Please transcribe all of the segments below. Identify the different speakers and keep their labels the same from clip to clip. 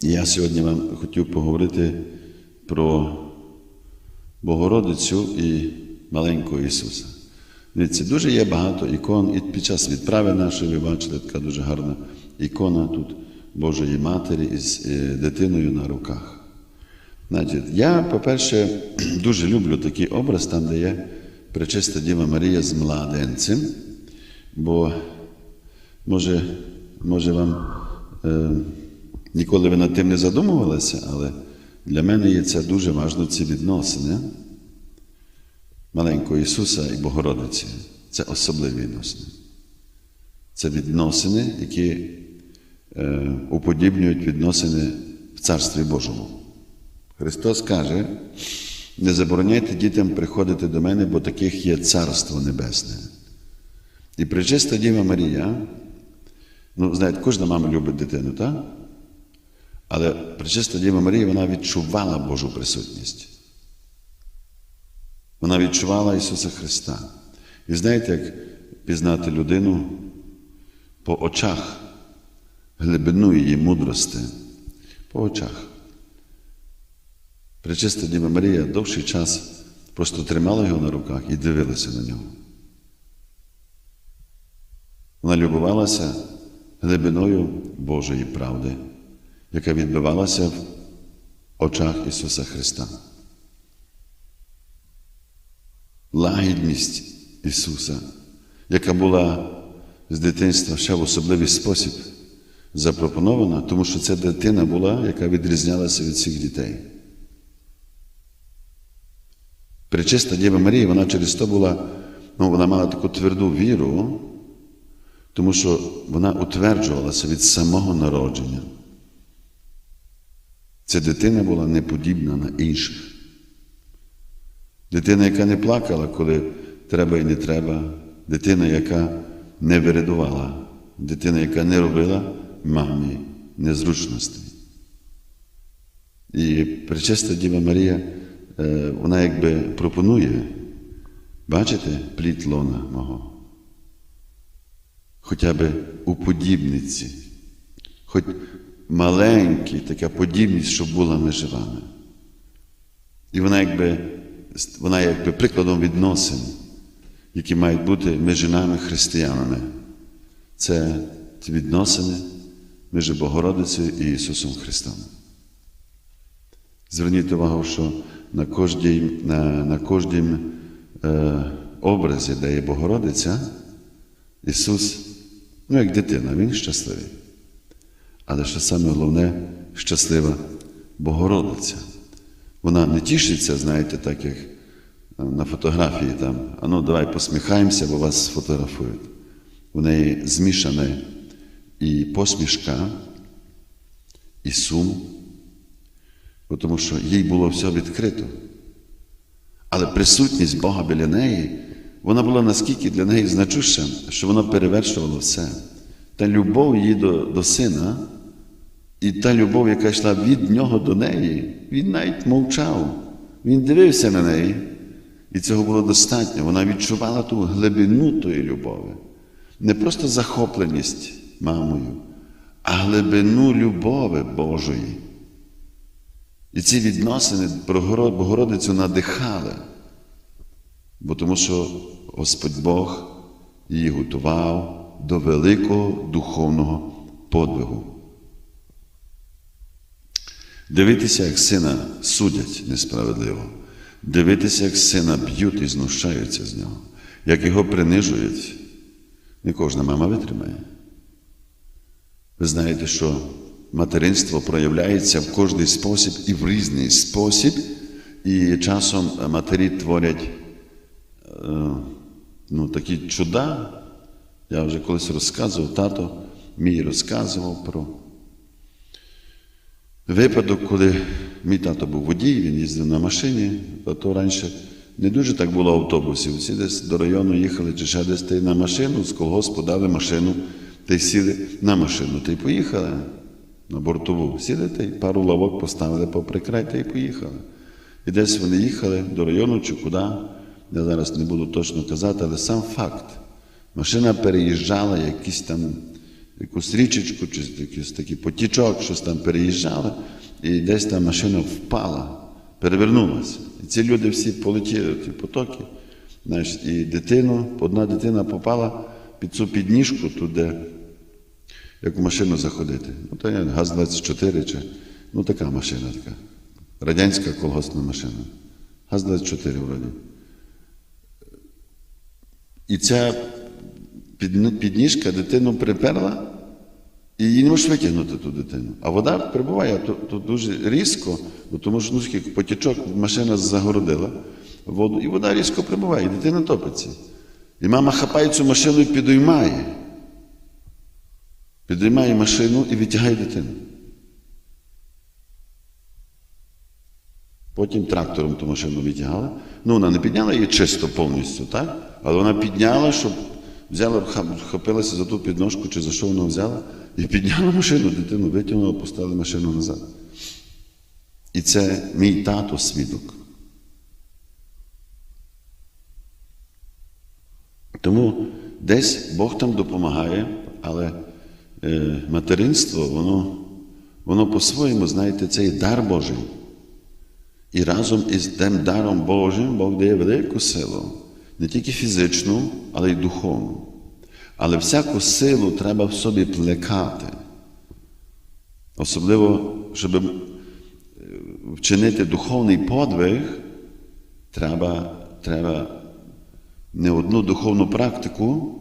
Speaker 1: Я сьогодні вам хотів поговорити про Богородицю і маленького Ісуса. Дивіться, дуже є багато ікон, і під час відправи нашої ви бачили така дуже гарна ікона тут Божої Матері із е, дитиною на руках. Значить, я, по-перше, дуже люблю такий образ, там, де є Пречиста Діва Марія з младенцем, бо може, може вам е, ніколи ви над тим не задумувалися, але для мене є це дуже важливо, ці відносини маленького Ісуса і Богородиці. Це особливі відносини. Це відносини, які е, уподібнюють відносини в Царстві Божому. Христос каже, не забороняйте дітям приходити до мене, бо таких є Царство Небесне. І причиста Діва Марія, ну, знаєте, кожна мама любить дитину, так? Але причиста Діва Марія, вона відчувала Божу присутність. Вона відчувала Ісуса Христа. І знаєте, як пізнати людину по очах, глибину її мудрости, по очах. Пречиста Діва Марія довший час просто тримала його на руках і дивилася на нього. Вона любувалася глибиною Божої правди, яка відбивалася в очах Ісуса Христа. Лагідність Ісуса, яка була з дитинства ще в особливий спосіб запропонована, тому що ця дитина була, яка відрізнялася від всіх дітей. Пречиста Діва Марія, вона через то була, ну, вона мала таку тверду віру, тому що вона утверджувалася від самого народження. Ця дитина була неподібна на інших. Дитина, яка не плакала, коли треба і не треба, дитина, яка не вирядувала, дитина, яка не робила мамі незручностей. І причиста Діва Марія, е, вона якби пропонує, бачите, плід лона мого. Хоча б у подібниці, хоч маленький, така подібність, щоб була між вами. І вона якби, вона якби прикладом відносин, які мають бути між нами християнами. Це ті відносини між Богородицею і Ісусом Христом. Зверніть увагу, що на кожній, на, на е, образі, де є Богородиця, Ісус, ну як дитина, Він щасливий. Але що саме головне, щаслива Богородиця. Вона не тішиться, знаєте, так як на фотографії там, а ну давай посміхаємося, бо вас сфотографують. У неї змішана і посмішка, і сум, тому що їй було все відкрито. Але присутність Бога біля неї, вона була наскільки для неї значуща, що вона перевершувала все. Та любов її до, до сина, і та любов, яка йшла від нього до неї, він навіть мовчав. Він дивився на неї, і цього було достатньо. Вона відчувала ту глибину тої любові. Не просто захопленість мамою, а глибину любові Божої. І ці відносини про Богородицю надихали, бо тому що Господь Бог її готував до великого духовного подвигу. Дивитися, як сина судять несправедливо, дивитися, як сина б'ють і знущаються з нього, як його принижують. Не кожна мама витримає. Ви знаєте, що материнство проявляється в кожний спосіб і в різний спосіб, і часом матері творять е, ну, такі чуда. Я вже колись розказував, тато мій розказував про випадок, коли мій тато був водій, він їздив на машині, а то раніше не дуже так було автобусів. Всі десь до району їхали чи ще десь та на машину, з колгоспу дали машину, та сіли на машину, та й поїхали на бортову. Сіли та й пару лавок поставили попри край, та й поїхали. І десь вони їхали до району чи куди. Я зараз не буду точно казати, але сам факт. Машина переїжджала якісь там якусь річечку, чи якийсь такий потічок, щось там переїжджали, і десь там машина впала, перевернулася. І ці люди всі полетіли ті потоки. Знаєш, і дитину, одна дитина попала під цю підніжку туди, як в машину заходити. Ну, то є ГАЗ-24 чи ну така машина така. Радянська колгоспна машина. ГАЗ-24 вроді. І ця під- підніжка дитину приперла, і її не можеш витягнути ту дитину. А вода прибуває тут, тут дуже різко, тому що ну, потічок машина загородила воду, і вода різко прибуває, і дитина топиться. І мама хапає цю машину і підіймає. Підіймає машину і витягає дитину. Потім трактором ту машину відтягала. Ну, вона не підняла її чисто повністю, так? Але вона підняла, щоб взяла, ха- вхопилася за ту підножку, чи за що вона взяла, і підняла машину, дитину витягнула, поставила машину назад. І це мій тато свідок. Тому десь Бог там допомагає, але е, материнство, воно, воно по-своєму, знаєте, це є дар Божий. І разом із тим даром Божим Бог дає велику силу, не тільки фізичну, але й духовну. Але всяку силу треба в собі плекати. Особливо, щоб е, вчинити духовний подвиг, треба, треба не одну духовну практику,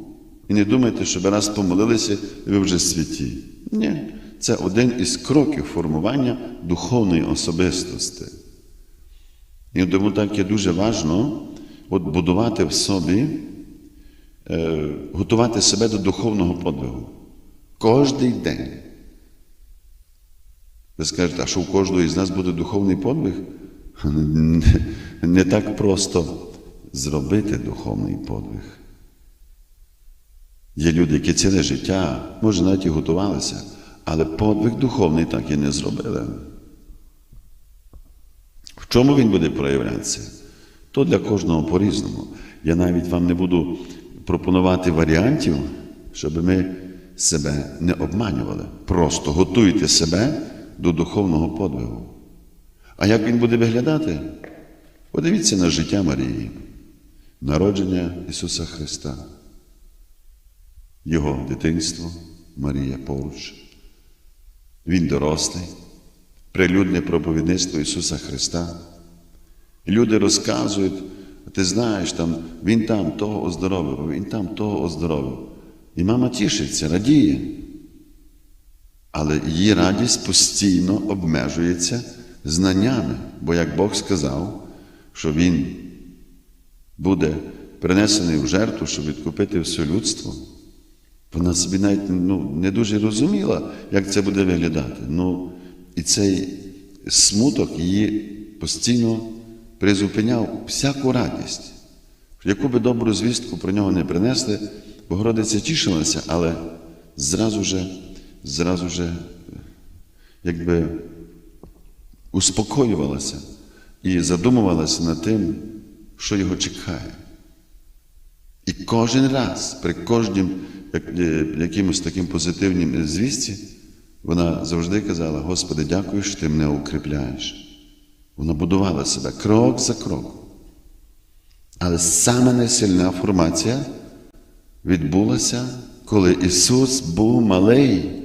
Speaker 1: і не думайте, що ви раз помолилися, і ви вже святі. Ні, це один із кроків формування духовної особистості. І тому так є дуже важливо от будувати в собі, е, готувати себе до духовного подвигу. Кожний день. Ви скажете, а що у кожного із нас буде духовний подвиг? Не, так просто зробити духовний подвиг. Є люди, які ціле життя, може, навіть і готувалися, але подвиг духовний так і не зробили. В чому він буде проявлятися? То для кожного по-різному. Я навіть вам не буду пропонувати варіантів, щоб ми себе не обманювали. Просто готуйте себе до духовного подвигу. А як він буде виглядати? Подивіться на життя Марії, народження Ісуса Христа, Його дитинство, Марія поруч. Він дорослий, прилюдне проповідництво Ісуса Христа. Люди розказують, ти знаєш, там, він там того оздоровив, він там того оздоровив. І мама тішиться, радіє. Але її радість постійно обмежується знаннями. Бо як Бог сказав, що Він буде принесений в жертву, щоб відкупити все людство, вона собі навіть ну, не дуже розуміла, як це буде виглядати. Ну, і цей смуток її постійно призупиняв всяку радість. Яку би добру звістку про нього не принесли, Богородиця тішилася, але зразу же, зразу же, якби успокоювалася і задумувалася над тим, що його чекає. І кожен раз, при кожнім е, якимось таким позитивнім звісті, вона завжди казала: Господи, дякую, що ти мене укріпляєш. Вона будувала себе крок за кроком. Але саме найсильна формація відбулася, коли Ісус був малий.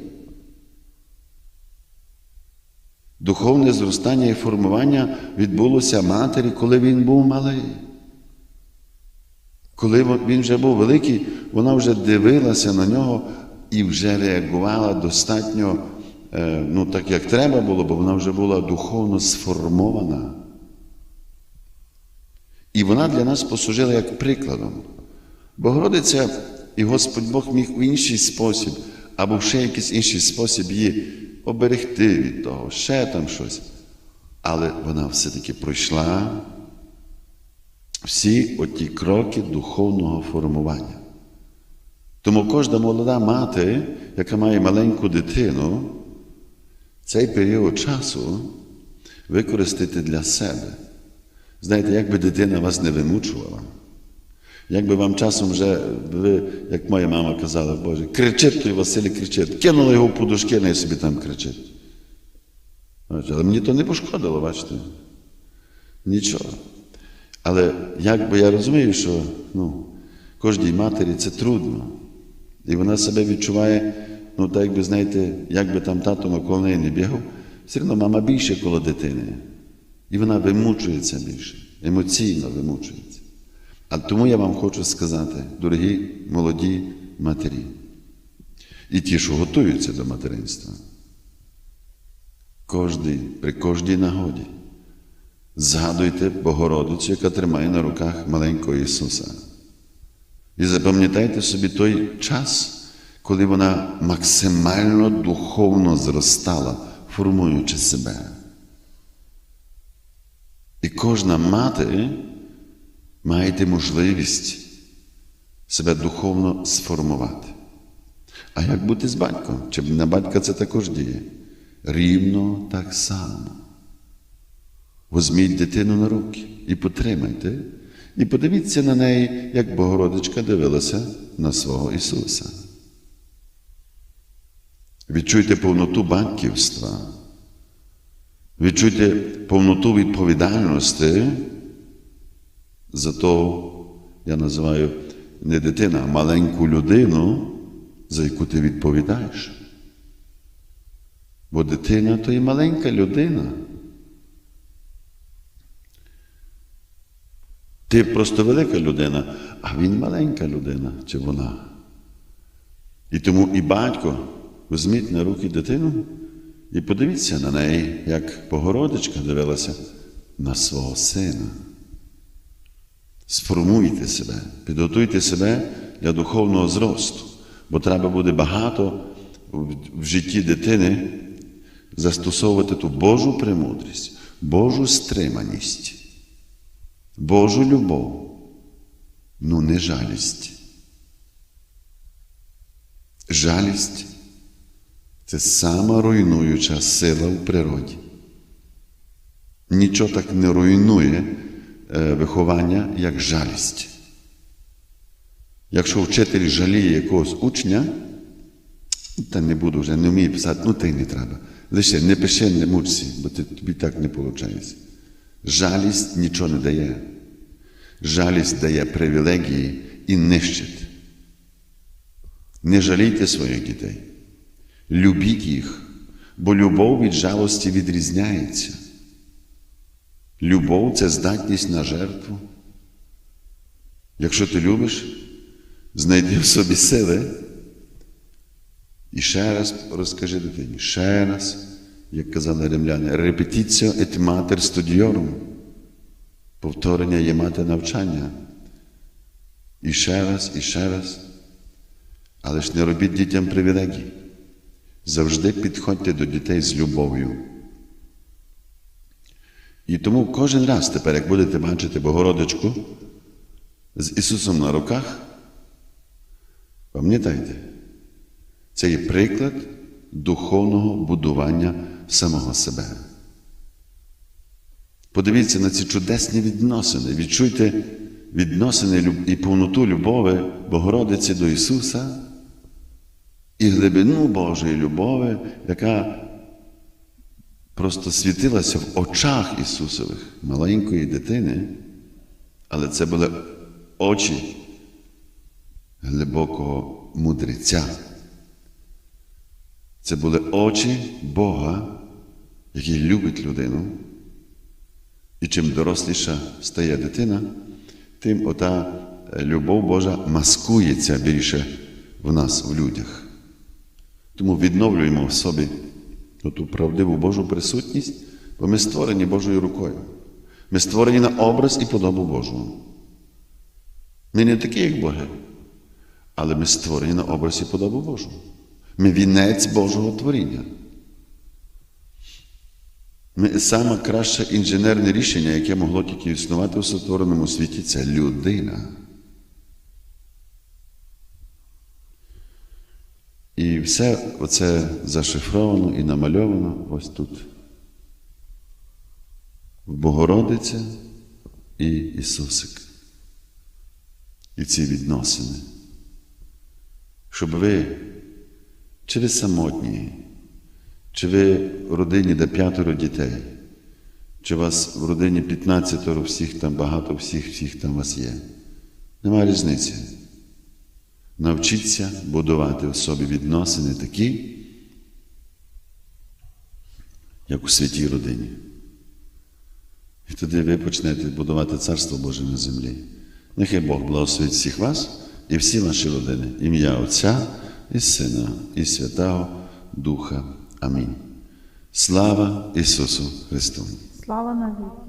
Speaker 1: Духовне зростання і формування відбулося матері, коли він був малий. Коли він вже був великий, вона вже дивилася на нього і вже реагувала достатньо, ну так як треба було, бо вона вже була духовно сформована. І вона для нас послужила як прикладом. Богородиця і Господь Бог міг в інший спосіб, або ще якийсь інший спосіб її оберегти від того, ще там щось. Але вона все-таки пройшла всі оті кроки духовного формування. Тому кожна молода мати, яка має маленьку дитину, цей період часу використати для себе. Знаєте, як би дитина вас не вимучувала, Як би вам часом вже, ви, як моя мама казала, Боже, кричить той Василь кричить, кинула його в подушки, не собі там кричить. Але мені то не пошкодило, бачите. Нічого. Але як би я розумію, що ну, кожній матері це трудно. І вона себе відчуває, ну так якби, знаєте, як би там тато навколо неї не бігав, все одно мама більше коло дитини. І вона вимучується більше, емоційно вимучується. А тому я вам хочу сказати, дорогі молоді матері, і ті, що готуються до материнства, кожний, при кожній нагоді згадуйте Богородицю, яка тримає на руках маленького Ісуса. І запам'ятайте собі той час, коли вона максимально духовно зростала, формуючи себе. І кожна мати має можливість себе духовно сформувати. А як бути з батьком? Чи на батька це також діє? Рівно так само. Возьміть дитину на руки і потримайте, і подивіться на неї, як Богородичка дивилася на свого Ісуса. Відчуйте повноту батьківства, відчуйте повноту відповідальності за то, я називаю не дитина, а маленьку людину, за яку ти відповідаєш. Бо дитина то є маленька людина. Ти просто велика людина, а він маленька людина, чи вона. І тому і батько візьміть на руки дитину і подивіться на неї, як Богородичка дивилася на свого сина. Сформуйте себе, підготуйте себе для духовного зросту, бо треба буде багато в житті дитини застосовувати ту Божу премудрість, Божу стриманість. Божу любов, ну не жалість. Жалість це сама руйнуюча сила в природі. Нічого так не руйнує е, виховання, як жалість. Якщо вчитель жаліє якогось учня, та не буду вже, не вмію писати, ну й не треба. Лише не пиши, не мучся, бо ти- тобі так не виходить. Жалість нічого не дає. Жалість дає привілегії і нищить. Не жалійте своїх дітей. Любіть їх, бо любов від жалості відрізняється. Любов це здатність на жертву. Якщо ти любиш, знайди в собі сили. І ще раз розкажи дитині, ще раз, як казали римляни, репетиціо et mater studiorum. Повторення є мати навчання. І ще раз, і ще раз. Але ж не робіть дітям привілегій. Завжди підходьте до дітей з любов'ю. І тому кожен раз тепер, як будете бачити Богородичку з Ісусом на руках, пам'ятайте, це є приклад духовного будування самого себе. Подивіться на ці чудесні відносини, відчуйте відносини і повноту любові Богородиці до Ісуса і глибину Божої любові, яка просто світилася в очах Ісусових, маленької дитини, але це були очі глибокого мудреця. Це були очі Бога, який любить людину. І чим доросліша стає дитина, тим ота любов Божа маскується більше в нас, в людях. Тому відновлюємо в собі ту правдиву Божу присутність, бо ми створені Божою рукою. Ми створені на образ і подобу Божу. Ми не такі, як Боги, але ми створені на образ і подобу Божу. Ми вінець Божого творіння. Ми саме краще інженерне рішення, яке могло тільки існувати у сотвореному світі, це людина. І все оце зашифровано і намальовано ось тут. Богородиця і Ісусик. і ці відносини. Щоб ви, чи ви самотні, чи ви в родині, де п'ятеро дітей, чи у вас в родині 15 всіх там багато, всіх, всіх там вас є. Немає різниці. Навчіться будувати в собі відносини такі, як у святій родині. І тоді ви почнете будувати Царство Боже на землі. Нехай Бог благословить всіх вас і всі ваші родини. Ім'я Отця і Сина, і Святого Духа. Амінь. Слава Ісусу Христу!
Speaker 2: Слава навіки.